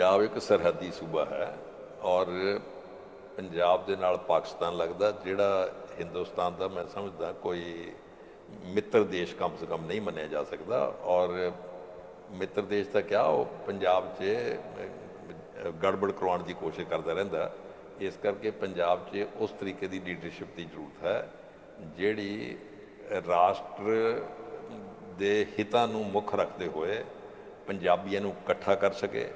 ਪੰਜਾਬ ਇੱਕ ਸਰਹੱਦੀ ਸੂਬਾ ਹੈ ਔਰ ਪੰਜਾਬ ਦੇ ਨਾਲ ਪਾਕਿਸਤਾਨ ਲੱਗਦਾ, ਜਿਹੜਾ ਹਿੰਦੁਸਤਾਨ ਦਾ ਮੈਂ ਸਮਝਦਾ ਕੋਈ ਮਿੱਤਰ ਦੇਸ਼ ਕਮ ਸੇ ਕਮ ਨਹੀਂ ਮੰਨਿਆ ਜਾ ਸਕਦਾ ਔਰ ਮਿੱਤਰ ਦੇਸ਼ ਤਾਂ ਕਿਹਾ ਉਹ ਪੰਜਾਬ 'ਚ ਗੜਬੜ ਕਰਵਾਉਣ ਦੀ ਕੋਸ਼ਿਸ਼ ਕਰਦਾ ਰਹਿੰਦਾ। ਇਸ ਕਰਕੇ ਪੰਜਾਬ 'ਚ ਉਸ ਤਰੀਕੇ ਦੀ ਲੀਡਰਸ਼ਿਪ ਦੀ ਜ਼ਰੂਰਤ ਹੈ, ਜਿਹੜੀ ਰਾਸ਼ਟਰ ਦੇ ਹਿੱਤਾਂ ਨੂੰ ਮੁੱਖ ਰੱਖਦੇ ਹੋਏ ਪੰਜਾਬੀਆਂ ਨੂੰ ਇਕੱਠਾ ਕਰ ਸਕੇ।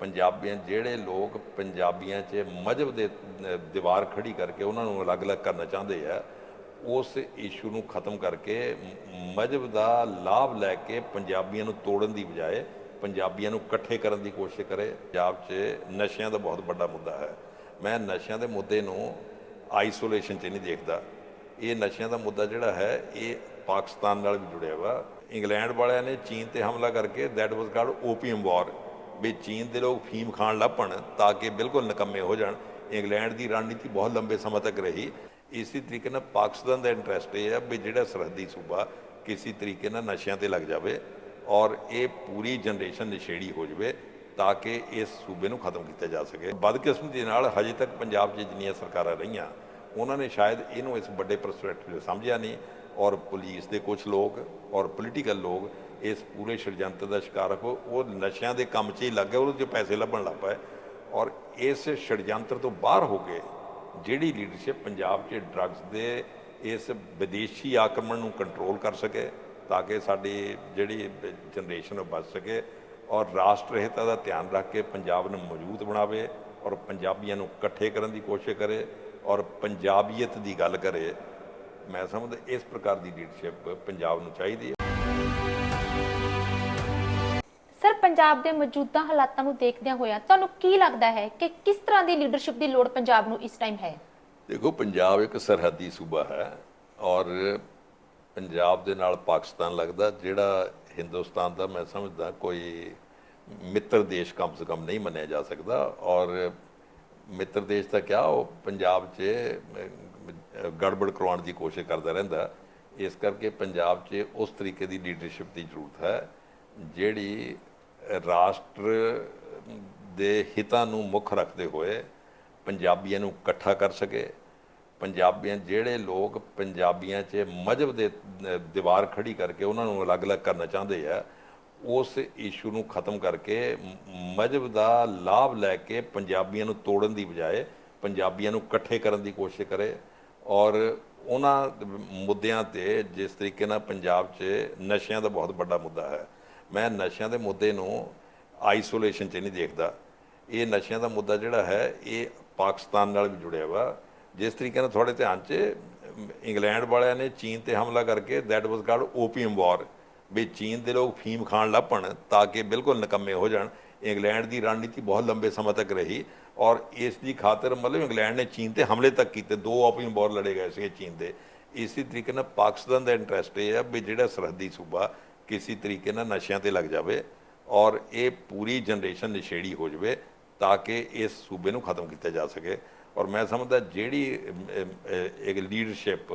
ਪੰਜਾਬੀਆਂ, ਜਿਹੜੇ ਲੋਕ ਪੰਜਾਬੀਆਂ 'ਚ ਮਜਬ ਦੇ ਦੀਵਾਰ ਖੜੀ ਕਰਕੇ ਉਹਨਾਂ ਨੂੰ ਅਲੱਗ-ਅਲੱਗ ਕਰਨਾ ਚਾਹੁੰਦੇ ਆ, ਉਸ ਇਸ਼ੂ ਨੂੰ ਖਤਮ ਕਰਕੇ ਮਜਬ ਦਾ ਲਾਭ ਲੈ ਕੇ ਪੰਜਾਬੀਆਂ ਨੂੰ ਤੋੜਨ ਦੀ ਬਜਾਏ ਪੰਜਾਬੀਆਂ ਨੂੰ ਇਕੱਠੇ ਕਰਨ ਦੀ ਕੋਸ਼ਿਸ਼ ਕਰੇ, ਪੰਜਾਬ 'ਚ ਨਸ਼ਿਆਂ ਦਾ ਬਹੁਤ ਵੱਡਾ ਮੁੱਦਾ ਹੈ। ਮੈਂ ਨਸ਼ਿਆਂ ਦੇ ਮੁੱਦੇ ਨੂੰ ਆਈਸੋਲੇਸ਼ਨ 'ਚ ਨਹੀਂ ਦੇਖਦਾ। ਇਹ ਨਸ਼ਿਆਂ ਦਾ ਮੁੱਦਾ ਜਿਹੜਾ ਹੈ, ਇਹ ਪਾਕਿਸਤਾਨ ਨਾਲ ਵੀ ਜੁੜਿਆ ਵਾ। ਇੰਗਲੈਂਡ ਵਾਲਿਆਂ ਨੇ ਚੀਨ ਤੇ ਹਮਲਾ ਕਰਕੇ that was called opium war ਵੀ ਚੀਨ ਦੇ ਲੋਕ ਫੀਮ ਖਾਣ ਲੱਪਣ ਤਾਂ ਕਿ ਬਿਲਕੁਲ ਨਿਕੰਮੇ ਹੋ ਜਾਣ। ਇੰਗਲੈਂਡ ਦੀ ਰਣਨੀਤੀ ਬਹੁਤ ਲੰਬੇ ਸਮਾਂ ਤੱਕ ਰਹੀ। ਇਸੇ ਤਰੀਕੇ ਨਾਲ ਪਾਕਿਸਤਾਨ ਦਾ ਇੰਟਰਸਟ ਇਹ ਹੈ ਵੀ ਜਿਹੜਾ ਸਰਹੱਦੀ ਸੂਬਾ ਕਿਸੇ ਤਰੀਕੇ ਨਾਲ ਨਸ਼ਿਆਂ ਤੇ ਲੱਗ ਜਾਵੇ ਔਰ ਇਹ ਪੂਰੀ ਜਨਰੇਸ਼ਨ ਨਸ਼ੇੜੀ ਹੋ ਜਾਵੇ ਤਾਂ ਕਿ ਇਸ ਸੂਬੇ ਨੂੰ ਖਤਮ ਕੀਤਾ ਜਾ ਸਕੇ। ਬਦਕਿਸਮਤੀ ਨਾਲ ਹਜੇ ਤੱਕ ਪੰਜਾਬ 'ਚ ਜਿੰਨੀਆਂ ਸਰਕਾਰਾਂ ਰਹੀਆਂ, ਉਹਨਾਂ ਨੇ ਸ਼ਾਇਦ ਇਹਨੂੰ ਇਸ ਵੱਡੇ ਪਰਸਪੈਕਟਿਵ ਸਮਝਿਆ ਨਹੀਂ ਔਰ ਪੁਲਿਸ ਦੇ ਕੁਝ ਲੋਕ ਔਰ ਪੋਲੀਟੀਕਲ ਲੋਕ ਇਸ ਪੂਰੇ ਛੜਯੰਤਰ ਦਾ ਸ਼ਿਕਾਰ ਹੋ, ਉਹ ਨਸ਼ਿਆਂ ਦੇ ਕੰਮ 'ਚ ਹੀ ਲੱਗ ਗਏ ਉਹਦੇ 'ਚ ਪੈਸੇ ਲੱਭਣ ਲੱਗ ਪਏ ਔਰ ਇਸ ਛੜਯੰਤਰ ਤੋਂ ਬਾਹਰ ਹੋ ਕੇ ਜਿਹੜੀ ਲੀਡਰਸ਼ਿਪ ਪੰਜਾਬ 'ਚ ਡਰੱਗਸ ਦੇ ਇਸ ਵਿਦੇਸ਼ੀ ਆਕਰਮਣ ਨੂੰ ਕੰਟਰੋਲ ਕਰ ਸਕੇ, ਤਾਂ ਕਿ ਸਾਡੀ ਜਿਹੜੀ ਜਨਰੇਸ਼ਨ ਉਹ ਬਚ ਸਕੇ ਔਰ ਰਾਸ਼ਟਰ ਹਿੱਤਾਂ ਦਾ ਧਿਆਨ ਰੱਖ ਕੇ ਪੰਜਾਬ ਨੂੰ ਮਜ਼ਬੂਤ ਬਣਾਵੇ ਔਰ ਪੰਜਾਬੀਆਂ ਨੂੰ ਇਕੱਠੇ ਕਰਨ ਦੀ ਕੋਸ਼ਿਸ਼ ਕਰੇ ਔਰ ਪੰਜਾਬੀਅਤ ਦੀ ਗੱਲ ਕਰੇ, ਮੈਂ ਸਮਝਦਾ ਇਸ ਪ੍ਰਕਾਰ ਦੀ ਲੀਡਰਸ਼ਿਪ ਪੰਜਾਬ ਨੂੰ ਚਾਹੀਦੀ ਹੈ। ਪੰਜਾਬ ਦੇ ਮੌਜੂਦਾ ਹਾਲਾਤਾਂ ਨੂੰ ਦੇਖਦਿਆਂ ਹੋਇਆਂ ਤੁਹਾਨੂੰ ਕੀ ਲੱਗਦਾ ਹੈ ਕਿ ਕਿਸ ਤਰ੍ਹਾਂ ਦੀ ਲੀਡਰਸ਼ਿਪ ਦੀ ਲੋੜ ਪੰਜਾਬ ਨੂੰ ਇਸ ਟਾਈਮ ਹੈ? ਦੇਖੋ, ਪੰਜਾਬ ਇੱਕ ਸਰਹੱਦੀ ਸੂਬਾ ਹੈ ਔਰ ਪੰਜਾਬ ਦੇ ਨਾਲ ਪਾਕਿਸਤਾਨ ਲੱਗਦਾ, ਜਿਹੜਾ ਹਿੰਦੁਸਤਾਨ ਦਾ ਮੈਂ ਸਮਝਦਾ ਕੋਈ ਮਿੱਤਰ ਦੇਸ਼ ਕਮ ਸੇ ਕਮ ਨਹੀਂ ਮੰਨਿਆ ਜਾ ਸਕਦਾ ਔਰ ਮਿੱਤਰ ਦੇਸ਼ ਦਾ ਕਿਹਾ ਉਹ ਪੰਜਾਬ 'ਚ ਗੜਬੜ ਕਰਵਾਉਣ ਦੀ ਕੋਸ਼ਿਸ਼ ਕਰਦਾ ਰਹਿੰਦਾ। ਇਸ ਕਰਕੇ ਪੰਜਾਬ 'ਚ ਉਸ ਤਰੀਕੇ ਦੀ ਲੀਡਰਸ਼ਿਪ ਦੀ ਜ਼ਰੂਰਤ ਹੈ, ਜਿਹੜੀ ਰਾਸ਼ਟਰ ਦੇ ਹਿੱਤਾਂ ਨੂੰ ਮੁੱਖ ਰੱਖਦੇ ਹੋਏ ਪੰਜਾਬੀਆਂ ਨੂੰ ਇਕੱਠਾ ਕਰ ਸਕੇ। ਪੰਜਾਬੀਆਂ ਜਿਹੜੇ ਲੋਕ ਪੰਜਾਬੀਆਂ 'ਚ ਮਜਬ ਦੇ ਦੀਵਾਰ ਖੜੀ ਕਰਕੇ ਉਹਨਾਂ ਨੂੰ ਅਲੱਗ-ਅਲੱਗ ਕਰਨਾ ਚਾਹੁੰਦੇ ਆ, ਉਸ ਇਸ਼ੂ ਨੂੰ ਖਤਮ ਕਰਕੇ ਮਜਬ ਦਾ ਲਾਭ ਲੈ ਕੇ ਪੰਜਾਬੀਆਂ ਨੂੰ ਤੋੜਨ ਦੀ ਬਜਾਏ ਪੰਜਾਬੀਆਂ ਨੂੰ ਇਕੱਠੇ ਕਰਨ ਦੀ ਕੋਸ਼ਿਸ਼ ਕਰੇ ਔਰ ਉਹਨਾਂ ਮੁੱਦਿਆਂ ਤੇ ਜਿਸ ਤਰੀਕੇ ਨਾਲ ਪੰਜਾਬ 'ਚ ਨਸ਼ਿਆਂ ਦਾ ਬਹੁਤ ਵੱਡਾ ਮੁੱਦਾ ਹੈ। ਮੈਂ ਨਸ਼ਿਆਂ ਦੇ ਮੁੱਦੇ ਨੂੰ ਆਈਸੋਲੇਸ਼ਨ 'ਚ ਨਹੀਂ ਦੇਖਦਾ। ਇਹ ਨਸ਼ਿਆਂ ਦਾ ਮੁੱਦਾ ਜਿਹੜਾ ਹੈ, ਇਹ ਪਾਕਿਸਤਾਨ ਨਾਲ ਵੀ ਜੁੜਿਆ ਵਾ। ਜਿਸ ਤਰੀਕੇ ਨਾਲ ਤੁਹਾਡੇ ਧਿਆਨ 'ਚ, ਇੰਗਲੈਂਡ ਵਾਲਿਆਂ ਨੇ ਚੀਨ ਤੇ ਹਮਲਾ ਕਰਕੇ that was called opium war ਵੀ ਚੀਨ ਦੇ ਲੋਕ ਫੀਮ ਖਾਣ ਲੱਪਣ ਤਾਂ ਕਿ ਬਿਲਕੁਲ ਨਿਕੰਮੇ ਹੋ ਜਾਣ। ਇੰਗਲੈਂਡ ਦੀ ਰਣਨੀਤੀ ਬਹੁਤ ਲੰਬੇ ਸਮਾਂ ਤੱਕ ਰਹੀ ਔਰ ਇਸ ਦੀ ਖਾਤਰ ਮਤਲਬ ਇੰਗਲੈਂਡ ਨੇ ਚੀਨ ਤੇ ਹਮਲੇ ਤੱਕ ਕੀਤੇ। ਦੋ ਓਪੀਅਮ ਵਾਰ ਲੜੇ ਗਏ ਸੀ ਚੀਨ ਦੇ। ਇਸੇ ਤਰੀਕੇ ਨਾਲ ਪਾਕਿਸਤਾਨ ਦਾ ਇੰਟਰਸਟ ਇਹ ਹੈ ਵੀ ਜਿਹੜਾ ਸਰਹੱਦੀ ਸੂਬਾ ਕਿਸੇ ਤਰੀਕੇ ਨਾਲ ਨਸ਼ਿਆਂ ਤੇ ਲੱਗ ਜਾਵੇ ਔਰ ਇਹ ਪੂਰੀ ਜਨਰੇਸ਼ਨ ਨਸ਼ੇੜੀ ਹੋ ਜਾਵੇ ਤਾਂ ਕਿ ਇਸ ਸੂਬੇ ਨੂੰ ਖਤਮ ਕੀਤਾ ਜਾ ਸਕੇ। ਔਰ ਮੈਂ ਸਮਝਦਾ ਜਿਹੜੀ ਇੱਕ ਲੀਡਰਸ਼ਿਪ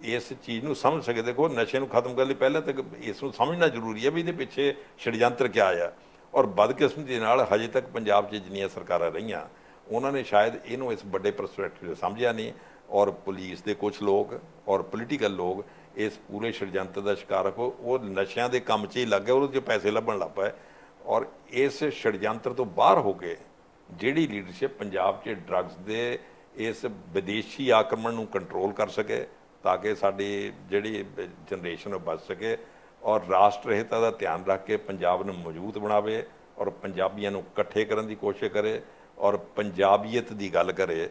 ਇਸ ਚੀਜ਼ ਨੂੰ ਸਮਝ ਸਕੇ। ਦੇਖੋ, ਨਸ਼ੇ ਨੂੰ ਖਤਮ ਕਰਨ ਲਈ ਪਹਿਲਾਂ ਤਾਂ ਇਸ ਨੂੰ ਸਮਝਣਾ ਜ਼ਰੂਰੀ ਹੈ ਵੀ ਇਹਦੇ ਪਿੱਛੇ ਛੜਯੰਤਰ ਕਿਆ ਆ। ਔਰ ਬਦਕਿਸਮਤੀ ਨਾਲ ਹਜੇ ਤੱਕ ਪੰਜਾਬ 'ਚ ਜਿੰਨੀਆਂ ਸਰਕਾਰਾਂ ਰਹੀਆਂ, ਉਹਨਾਂ ਨੇ ਸ਼ਾਇਦ ਇਹਨੂੰ ਇਸ ਵੱਡੇ ਪਰਸਪੈਕਟਿਵ ਸਮਝਿਆ ਨਹੀਂ। ਔਰ ਪੁਲਿਸ ਦੇ ਕੁਝ ਲੋਕ ਔਰ ਪੋਲੀਟੀਕਲ ਲੋਕ ਇਸ ਪੂਰੇ ਛੜਯੰਤਰ ਦਾ ਸ਼ਿਕਾਰ ਹੋ, ਉਹ ਨਸ਼ਿਆਂ ਦੇ ਕੰਮ 'ਚ ਹੀ ਲੱਗ ਗਏ ਉਹਦੇ 'ਚ ਪੈਸੇ ਲੱਭਣ ਲੱਗ ਪਏ ਔਰ ਇਸ ਛੜਯੰਤਰ ਤੋਂ ਬਾਹਰ ਹੋ ਕੇ ਜਿਹੜੀ ਲੀਡਰਸ਼ਿਪ ਪੰਜਾਬ 'ਚ ਡਰੱਗਸ ਦੇ ਇਸ ਵਿਦੇਸ਼ੀ ਆਕਰਮਣ ਨੂੰ ਕੰਟਰੋਲ ਕਰ ਸਕੇ, ਤਾਂ ਕਿ ਸਾਡੀ ਜਿਹੜੀ ਜਨਰੇਸ਼ਨ ਉਹ ਬਚ ਸਕੇ ਔਰ ਰਾਸ਼ਟਰ ਹਿੱਤਾਂ ਦਾ ਧਿਆਨ ਰੱਖ ਕੇ ਪੰਜਾਬ ਨੂੰ ਮਜ਼ਬੂਤ ਬਣਾਵੇ ਔਰ ਪੰਜਾਬੀਆਂ ਨੂੰ ਇਕੱਠੇ ਕਰਨ ਦੀ ਕੋਸ਼ਿਸ਼ ਕਰੇ ਔਰ ਪੰਜਾਬੀਅਤ ਦੀ ਗੱਲ ਕਰੇ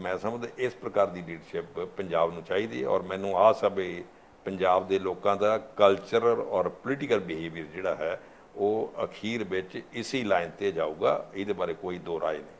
ਮੈਂ ਸਮਝਦਾ ਇਸ ਪ੍ਰਕਾਰ ਦੀ ਲੀਡਰਸ਼ਿਪ ਪੰਜਾਬ ਨੂੰ ਚਾਹੀਦੀ ਹੈ ਔਰ ਮੈਨੂੰ ਆਸ ਹੈ ਵੀ ਪੰਜਾਬ ਦੇ ਲੋਕਾਂ ਦਾ ਕਲਚਰਲ ਔਰ ਪੋਲੀਟੀਕਲ ਬਿਹੇਵੀਅਰ ਜਿਹੜਾ ਹੈ, ਉਹ ਅਖੀਰ ਵਿੱਚ ਇਸੇ ਲਾਈਨ ਤੇ ਜਾਊਗਾ, ਇਹਦੇ ਬਾਰੇ ਕੋਈ ਦੋ ਰਾਏ ਨਹੀਂ।